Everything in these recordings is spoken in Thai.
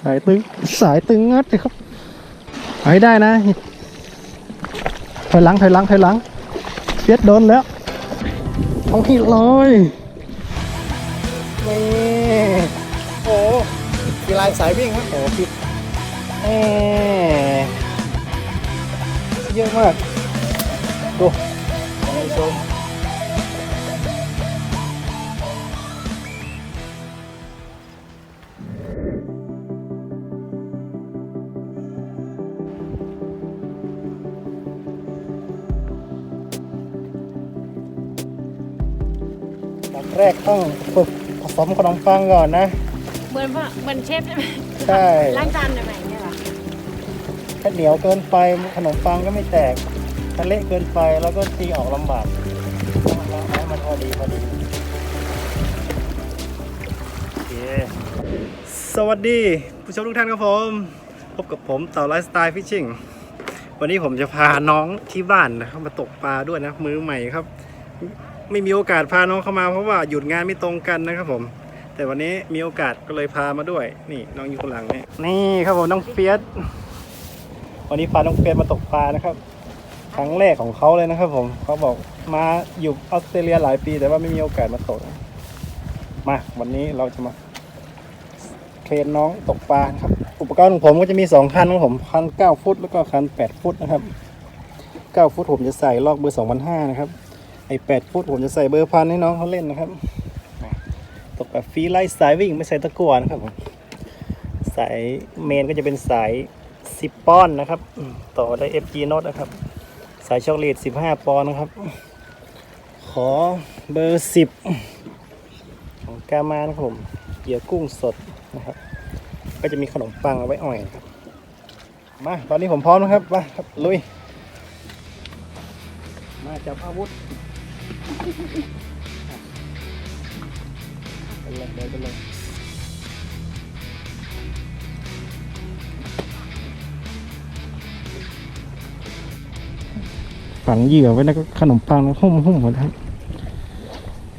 สายตึงสายตึงงัดเลยครับเอาให้ได้นะถอยหลังถอยหลังถอยหลังเฟียดโดนแล้วเอาให้ลอยนี่โอ้กีฬาสายวิ่งครับโอ้ผิดเอเยอะมากดูท่านผู้ชม แรกต้องฝึกผสมขนมปังก่อนนะ เหมือนว่าเหมือนเชฟใช่ไหมใช่ ล้างจานใหม่ๆเนี่ยเหรอถ้าเหนียวเกินไปขนมปังก็ไม่แตกถ้าเละเกินไปแล้วก็ตีออกลำบากต้องเอาให้มันพอดีพอดีโอเคสวัสดีผู้ชมทุกท่านครับผม พบกับผมเต่าไลฟ์สไตล์ฟิชชิ่งวันนี้ผมจะพาน้องที่บ้านนะครับมาตกปลาด้วยนะมือใหม่ครับ ไม่มีโอกาสพาน้องเข้ามาเพราะว่าหยุดงานไม่ตรงกันนะครับผม แต่วันนี้มีโอกาสก็เลยพามาด้วย นี่น้องอยู่ข้างหลังนี่นี่ครับผมน้องเฟียสวันนี้พาน้องเฟียสมาตกปลานะครับครั้งแรกของเขาเลยนะครับ ผมเขาบอกมาอยู่ออสเตรเลียหลายปี แต่ว่าไม่มีโอกาสมาตกมาวันนี้เราจะมาเทรนน้องตกปลาครับ อุปกรณ์ของผมก็จะมีสองคันของผมคันเก้าฟุตแล้วก็คันแปดฟุตนะครับเก้าฟุตผมจะใส่ลอกเบอร์สองพันห้านะครับ ไอแปดฟุตผมจะใส่เบอร์พันให้น้องเขาเล่นนะครับ ตกแบบฟรีไลท์สายวิ่งไม่ใส่ตะกั่วนะครับผมสายเมนก็จะเป็นสายสิบปอนด์นะครับ ต่อได้ FG โน t นะครับ สายช็อกโกแลตสิบห้าปอนด์นะครับ ขอเบอร์สิบของกามานครับผมเหยื่อกุ้งสดนะครับ ก็จะมีขนมปังเอาไว้อ่อยนะครับ มา ตอนนี้ผมพร้อมนะครับ มาครับลุย มาจับอาวุธ ไปเลยเดินไปเลยฝังเหยื่อไว้แล้วก็ขนมปังหุ้มหุ้มหมดครับ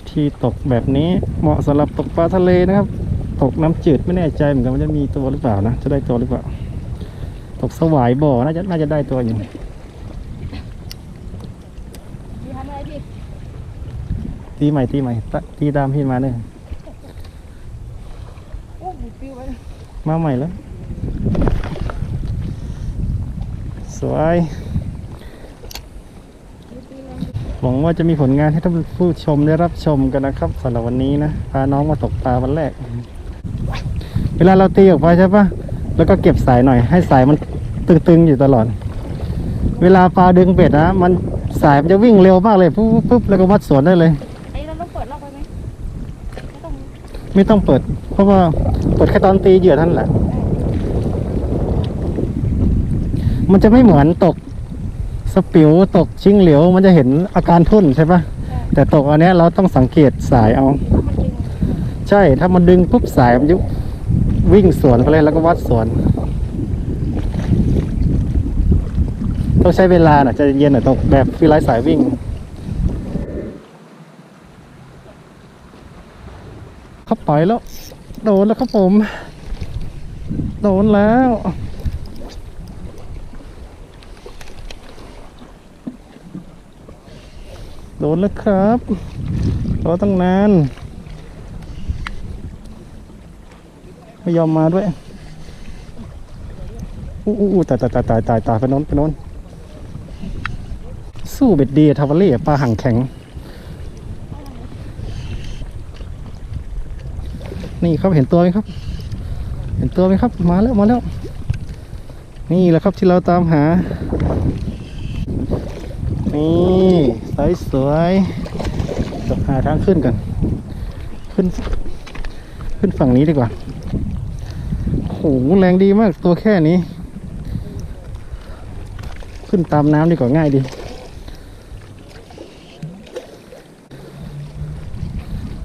ที่ตกแบบนี้เหมาะสำหรับตกปลาทะเลนะครับ ตกน้ำจืดไม่แน่ใจเหมือนกันว่าจะมีตัวหรือเปล่านะ จะได้ตัวหรือเปล่า ตกสวายบ่อน่าจะน่าจะได้ตัวอยู่ พี่ทำอะไรพี่ ตีใหม่ตีใหม่ตะตีตามพี่มาเนี่ยโอ้บุปิวไปมาใหม่แล้ว สวยหวังว่าจะมีผลงานให้ท่านผู้ชมได้รับชมกันนะครับสำหรับวันนี้นะพาน้องมาตกปลาวันแรก เวลาเราตีออกไปใช่ปะแล้วก็เก็บสายหน่อยให้สายมันตึงๆอยู่ตลอด เวลาปลาดึงเบ็ดนะ มันสายมันจะวิ่งเร็วมากเลยปุ๊บปุ๊บแล้วก็วัดสวนได้เลย ไอ้เราต้องเปิดล็อกไว้ไหมไม่ต้อง ไม่ต้องเปิด เพราะว่าเปิดแค่ตอนตีเหยื่อท่านั้นแหละ มันจะไม่เหมือนตกสปิวตกชิงเหลียวมันจะเห็นอาการทุ่นใช่ปะแต่ตกอันนี้เราต้องสังเกตสายเอา ใช่ถ้ามันดึงปุ๊บสายมันยุวิ่งสวนไปเลยแล้วก็วัดสวน ต้องใช้เวลาหน่อยใจะเย็นหน่อยตกแบบฟีไลท์สายวิ่ง เขาปล่อยแล้ว โดนแล้วครับผม โดนแล้วโดนแล้วครับรอตั้งนาน ไม่ยอมมาด้วย อู้อู้ตายตายตายตายตายตายไปโน้นไปโน้น สู้เบ็ดดีทาวาเล่ปลาห่างแข็ง นี่ครับเห็นตัวไหมครับ เห็นตัวไหมครับ มาแล้วมาแล้ว นี่แหละครับที่เราตามหา นี่ไซส์สวยจะหาทางขึ้นกัน ขึ้น ขึ้นฝั่งนี้ดีกว่าโหแรงดีมากตัวแค่นี้ ขึ้นตามน้ำดีกว่าง่ายดี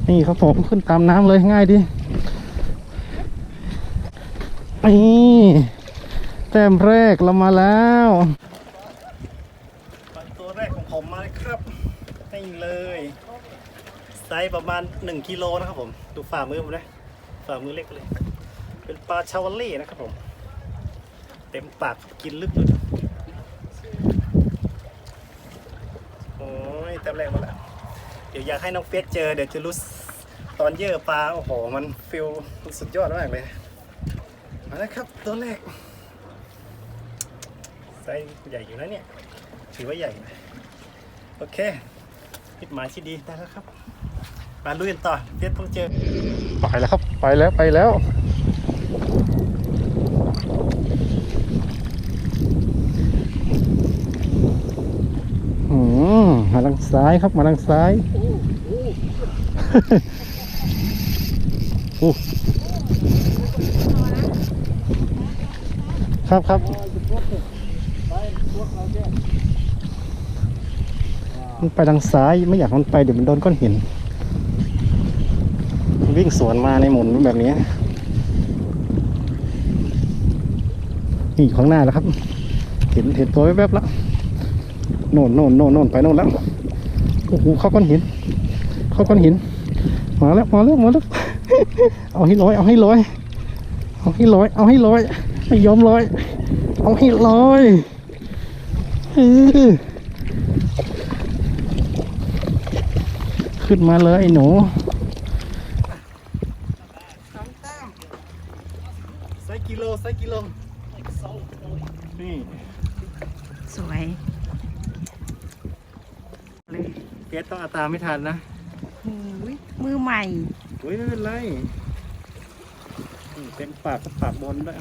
นี่ครับผมขึ้นตามน้ำเลยง่ายดี นี่แต้มแรกเรามาแล้วตัวแรกของผมมาเลยครับนี่เลยไซส์ประมาณ 1กิโลนะครับผม ดูฝ่ามือผมนะฝ่ามือเล็กเลย เป็นปลาชาวาเล่นะครับผม เต็มปากกินลึกเลยโอ้ยแต้มแรกมาแล้ว เดี๋ยวอยากให้น้องเฟสเจอเดี๋ยวจะรู้ตอนเยอะปลา โอ้โห มันฟิลสุดยอดมากเลย มาแล้วครับตัวแรกไซส์ใหญ่อยู่นะเนี่ย ถือว่าใหญ่นะโอเคพิดหมายที่ดีได้แล้วครับ มาลุยกันต่อเฟสเพิ่งเจอ ไปแล้วครับ ไปแล้วไปแล้ว อืมมาทางซ้ายครับมาทางซ้าย โอ้ ครับครับมันไปทางซ้ายไม่อยากมันไปเดี๋ยวมันโดนก้อนหินมันวิ่งสวนมาในหมุนแบบนี้ นี่อยู่ข้างหน้าแล้วครับ เห็นเห็นตัวแวบๆแล้วโน่นโน่นโน่นโน่นไปโน่นแล้วโอ้โหเข้าก้อนหิน เข้าก้อนหินมาแล้วมาแล้วมาแล้วเอาให้ร้อยเอาให้ร้อยเอาให้ร้อยเอาให้ร้อย ไม่ยอมร้อย เอาให้ร้อยเออขึ้นมาเลยไอ้หนูไซกิโลไซกิโลนี่สวยเลยเกสต้องเอาตามไม่ทันนะอุ้ยมือใหม่อุ้ยไม่เป็นไรนี่เต็มปากกับปากบนด้วย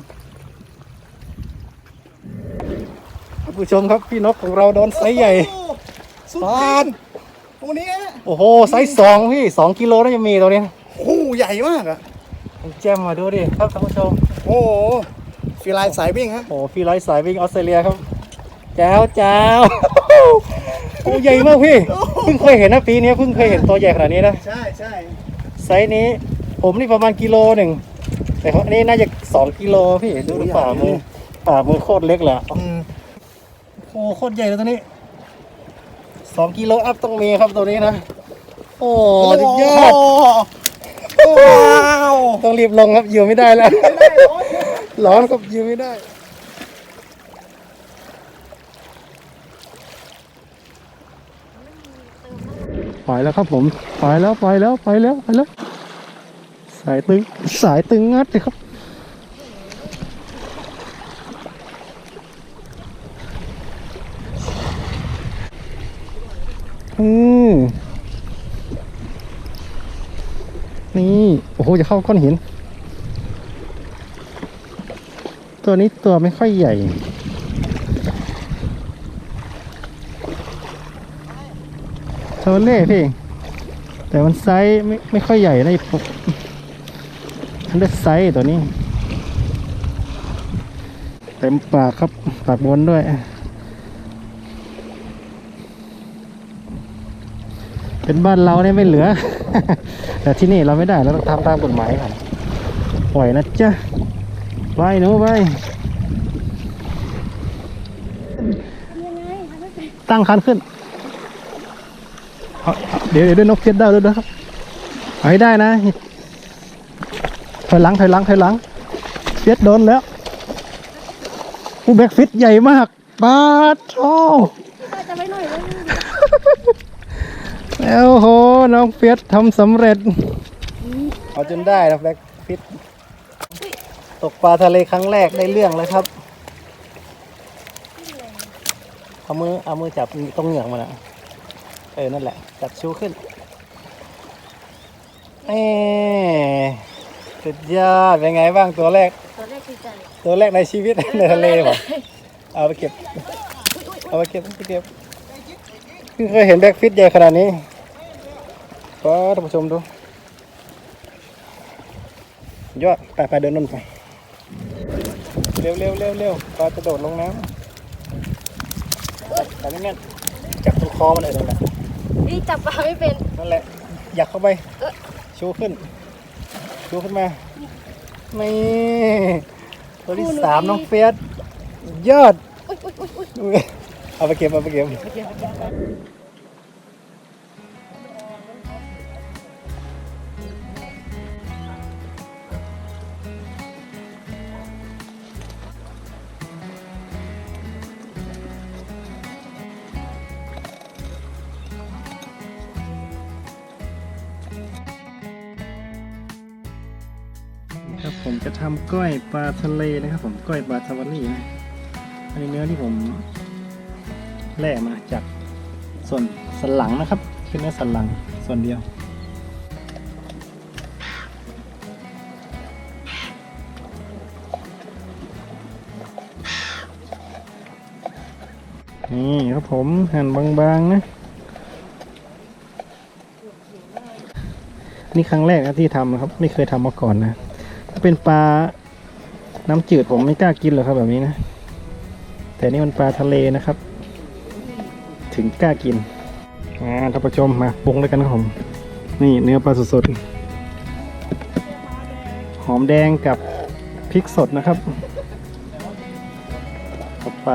ท่านผู้ชมครับพี่นกของเราโดนไซส์ใหญ่สุดตีนตรงนี้ฮะโอ้โหไซส์สองพี่สองกิโลน่าจะมีตัวนี้โอ้โหใหญ่มากอะแจมมาดูดิครับท่านผู้ชม โอ้โหฟีไลน์สายวิ่งฮะโอ้ฟีไลท์สายวิ่งออสเตรเลียครับแจ้วแจ้วโอ้ใหญ่มากพี่เพิ่งเคยเห็นนะปีนี้เพิ่งเคยเห็นตัวใหญ่ขนาดนี้นะใช่ใช่ไซส์นี้ ผมนี่ประมาณกิโลหนึ่งแต่เขาอันนี้น่าจะสองกิโลพี่ดูดูฝ่ามือฝ่ามือโคตรเล็กเลยอะอืม โอ้โคตรใหญ่เลยตัวนี้สองกิโลอัพต้องมีครับตัวนี้นะ โอ้สุดยอดว้าวต้องรีบลงครับอยู่ไม่ได้แล้วร้อนครับอยู่ไม่ได้ปล่อยแล้วครับผมปล่อยแล้วปล่อยแล้วปล่อยแล้วปล่อยแล้ว สายตึงสายตึงงัดเลยครับ อืมนี่ โอ้จะเข้าก้อนหิน ตัวนี้ตัวไม่ค่อยใหญ่โทเล่พี่ แต่มันไซส์ไม่ไม่ค่อยใหญ่ได้ปกมันได้ไซส์ตัวนี้ เต็มปากครับ ปากบนด้วย เป็นบ้านเราเนี่ยไม่เหลือ แต่ที่นี่เราไม่ได้เราต้องทำตามกฎหมายครับปล่อยนะจ๊ะไปหนูไปตั้งคันขึ้น เดี๋ยวเดี๋ยวด้วยนกเพียดดาวด้วยนะครับเอาให้ได้นะถอยหลังถอยหลังถอยหลังเพียดโดนแล้วผู้แบกฟิตใหญ่มากบาดโอ้าจะไปหน่อย แล้วโห น้องเฟียสทำสำเร็จ เอาจนได้นะแบล็กฟิตตกปลาทะเลครั้งแรกได้เรื่องเลยครับ เอามือเอามือจับตรงเหงือกมันอะเออ นั่นแหละ จับชูขึ้นเอ้สุดยอด เป็นไงบ้างตัวแรกตอนแรกคือใจตัวแรกในชีวิตในทะเลป่ะเอาไปเก็บ เอาไปเก็บเอาไปเก็บเพิ่งเคยเห็นแบ็กฟิตใหญ่ขนาดนี้ ก็ท่านผู้ชมดูยอดไปไปเดินนุ่นไป เร็วเร็วเร็วเร็วปลาจะโดดลงน้ำจับจับแน่นๆจับตรงคอมันเลยนั่นแหละนี่จับปลาไม่เป็น นั่นแหละ อยากเข้าไป ชูขึ้น ชูขึ้นมา นี่ตัวที่สามน้องเฟียสยอดอุ้ยอุ้ยอุ้ยอุ้ยเอาไปเก็บเอาไปเก็บ ผมจะทำก้อยปลาทะเลนะครับ ผมก้อยปลาทาวารี่นะอันนี้เนื้อที่ผมแล่มาจากส่วนสันหลังนะครับคือเนื้อสันหลังส่วนเดียวนี่ครับผมหั่นบางๆนะนี่ครั้งแรกนะที่ทำนะครับ ไม่เคยทำมาก่อนนะ เป็นปลา น้ำจืดผมไม่กล้ากินหรอกครับแบบนี้นะ แต่นี่มันปลาทะเลนะครับ ถึงกล้ากินอ่าท่านผู้ชมมาปรุงด้วยกันครับผม นี่เนื้อปลาสดๆ หอมแดงกับพริกสดนะครับเข้าไป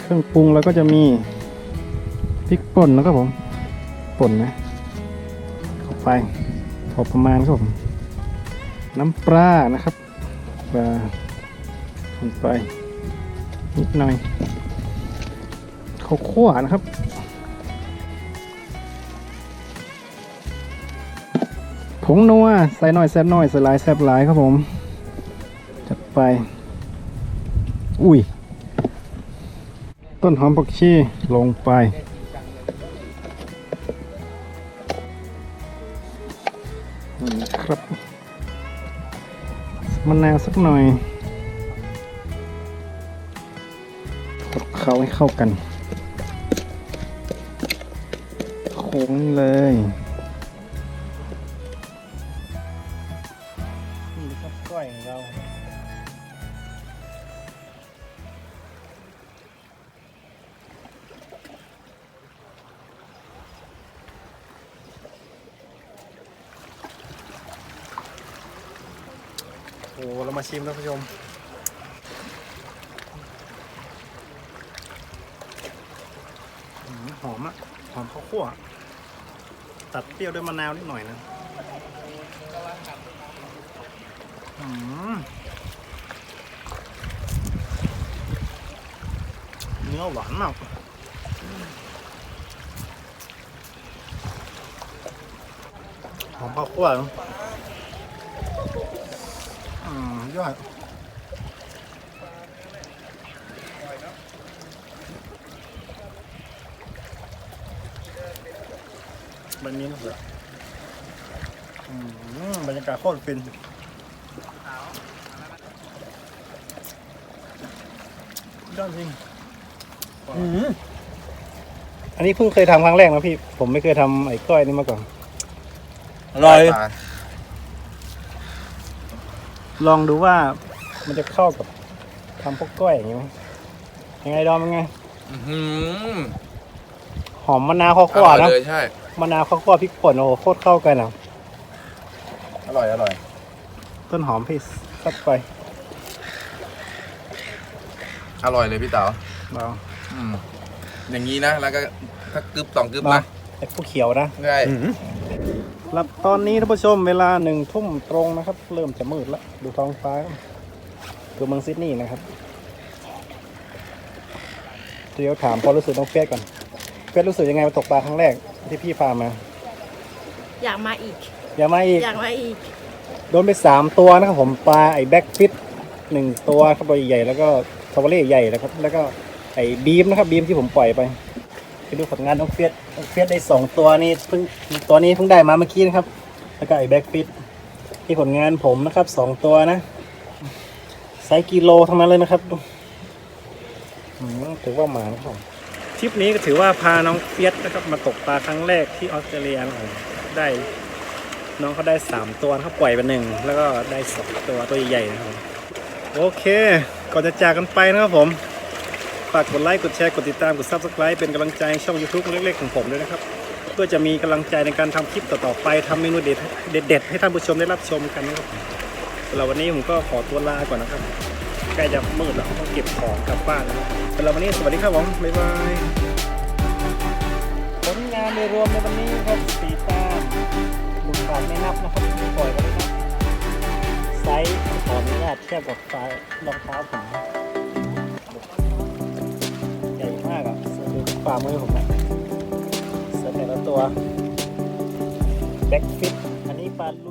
เครื่องปรุงแล้วก็จะมีพริกป่นนะครับผม ป่นนะเข้าไปพอประมาณครับผม น้ำปลานะครับปลาลงไปนิดหน่อยข้าวคั่วนะครับผงนัวใส่หน่อยแซ่บหน่อยใส่หลายแซ่บหลายครับผมจัดไปอุ้ย ต้นหอมผักชีลงไป นาวสักหน่อยคลุกเคล้าให้เข้ากัน โค้งเลย ชิมท่านผู้ชม หอมอะหอมข้าวคั่ว ตัดเปรี้ยวด้วยมะนาวนิดหน่อยนะอืมเนื้อหวานมากหอมข้าวคั่ว ยอดแบบนี้นะเสืออืมบรรยากาศโคตรฟินยอดจริงอันนี้เพิ่งเคยทำครั้งแรกนะพี่ ผมไม่เคยทำไอ้ก้อยนี่มาก่อน อร่อยล องดูว่ามันจะเข้ากับทำพวกกล้วยอย่างนี้ไหมยังไงดอมยังไง อืมหอมมะนาวข้าวอคั่วร่อยนะเลยใช่ มะนาวข้าวคั่วพริกป่นโอ้โหโคตรเข้ากันอะอร่อยอร่อยต้นหอมพี่สัดไปอร่อยเลยพี่เต๋าเราอืมอย่างนี้นะแล้วก็ถ้ากึบสองกึบมานะไอ้ผู้เขียวนะใช่ แล้วตอนนี้ท่านผู้ชมเวลาหนึ่งทุ่มตรงนะครับ เริ่มจะมืดแล้ว ดูท้องฟ้าคือเมืองซิดนีย์นะครับเดี๋ยวถามความรู้สึกน้องเฟียสก่อนเฟียสรู้สึกยังไงมาตกปลาครั้งแรกที่พี่พามาอยากมาอีก อย่ามาอีก อยากมาอีก โดนไปสามตัวนะครับผมปลาไอ้แบ็กฟิตหนึ่งตัวครับตัวใหญ่ๆแล้วก็ทาวเวลเล่ใหญ่แล้วครับ แล้วก็ไอ้บีมนะครับบีมที่ผมปล่อยไป ไปดูผลงานน้องเฟียสน้องเฟียสได้สองตัวนี่เพิ่งตัวนี้เพิ่งได้มาเมื่อกี้นะครับ แล้วก็ไอ้แบ็กฟิตที่ผลงานผมนะครับสองตัวนะไซส์กิโลทั้งนั้นเลยนะครับถือว่าหมานะครับทริปนี้ก็ถือว่าพาน้องเฟียสนะครับมาตกปลาครั้งแรกที่ออสเตรเลียนะครับได้น้องเขาได้3ตัวเขาปล่อยไปหนึ่งแล้วก็ได้สองตัวตัวใหญ่ๆนะครับโอเค ก่อนจะจากกันไปนะครับผม ฝากกดไลค์กดแชร์กดติดตามกด subscribe เป็นกำลังใจช่อง YouTube เล็กๆของผมด้วยนะครับ เพื่อจะมีกำลังใจในการทำคลิปต่อๆไปทำเมนูเด็ดเด็ดๆให้ท่านผู้ชมได้รับชมกันนะครับสำหรับวันนี้ผมก็ขอตัวลาก่อนนะครับใกล้จะมืดแล้วต้องเก็บของกลับบ้านแล้วสำหรับวันนี้สวัสดีครับผมบ๊ายบายผลงานโดยรวมในวันนี้ครับสีตาลูกค้าไม่นับนะครับปล่อยไปเลยนะไซส์ขออนุญาตเทียบกับไซส์รองเท้าผม ฝ่ามือผมนะเสร็จแต่ละตัวแบ็กฟิตอันนี้ปลาลู